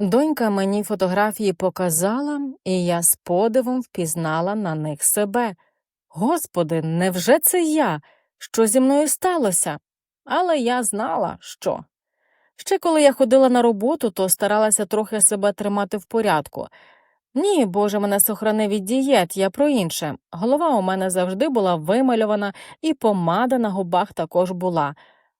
Донька мені фотографії показала, і я з подивом впізнала на них себе. Господи, невже це я? Що зі мною сталося? Але я знала, що. Ще коли я ходила на роботу, то старалася трохи себе тримати в порядку. Ні, Боже, мене сохрани від дієт, я про інше. Голова у мене завжди була вимальована, і помада на губах також була.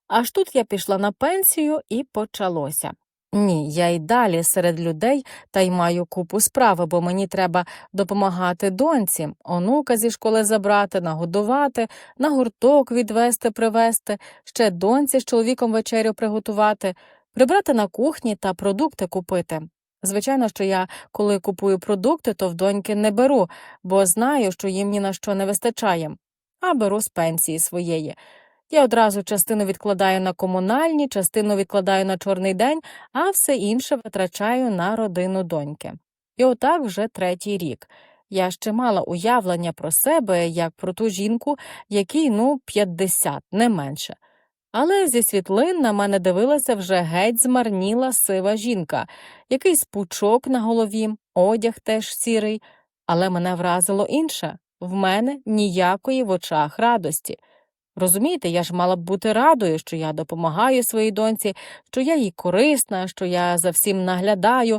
Аж тут я пішла на пенсію і почалося. Ні, я й далі серед людей та й маю купу справи, бо мені треба допомагати доньці, онука зі школи забрати, нагодувати, на гурток відвести, привезти, ще доньці з чоловіком вечерю приготувати, прибрати на кухні та продукти купити. Звичайно, що я, коли купую продукти, то в доньки не беру, бо знаю, що їм ні на що не вистачає, а беру з пенсії своєї. Я одразу частину відкладаю на комунальні, частину відкладаю на чорний день, а все інше витрачаю на родину доньки. І отак вже третій рік. Я ще мала уявлення про себе як про ту жінку, якій ну 50, не менше. Але зі світлин на мене дивилася вже геть змарніла сива жінка, якийсь пучок на голові, одяг теж сірий, але мене вразило інше в мене ніякої в очах радості. Розумієте, я ж мала б бути радою, що я допомагаю своїй доньці, що я їй корисна, що я за всім наглядаю,